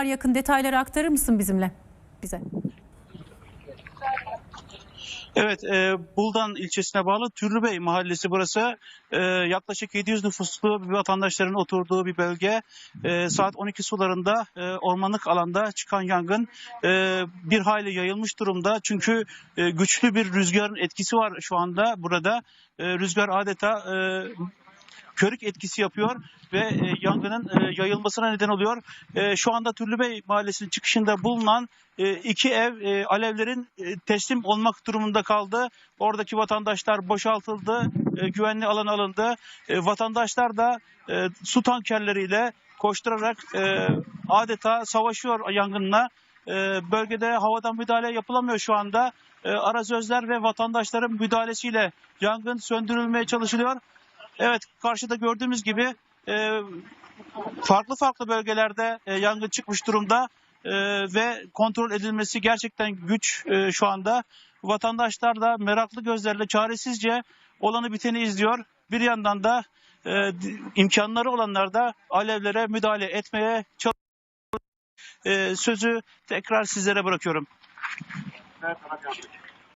kadar yakın detayları aktarır mısın bizimle bize? Evet, e, Buldan ilçesine bağlı Türlübey mahallesi burası. E, yaklaşık 700 nüfuslu bir vatandaşların oturduğu bir bölge. E, saat 12 sularında e, ormanlık alanda çıkan yangın e, bir hayli yayılmış durumda. Çünkü e, güçlü bir rüzgarın etkisi var şu anda burada. E, rüzgar adeta e, körük etkisi yapıyor ve e, yangının e, yayılmasına neden oluyor. E, şu anda Türlübey Mahallesi'nin çıkışında bulunan e, iki ev e, alevlerin e, teslim olmak durumunda kaldı. Oradaki vatandaşlar boşaltıldı, e, güvenli alan alındı. E, vatandaşlar da e, su tankerleriyle koşturarak e, adeta savaşıyor yangınla. E, bölgede havadan müdahale yapılamıyor şu anda. E, arazözler ve vatandaşların müdahalesiyle yangın söndürülmeye çalışılıyor. Evet karşıda gördüğümüz gibi e, farklı farklı bölgelerde e, yangın çıkmış durumda e, ve kontrol edilmesi gerçekten güç e, şu anda. Vatandaşlar da meraklı gözlerle çaresizce olanı biteni izliyor. Bir yandan da e, imkanları olanlar da alevlere müdahale etmeye çalışıyor. E, sözü tekrar sizlere bırakıyorum.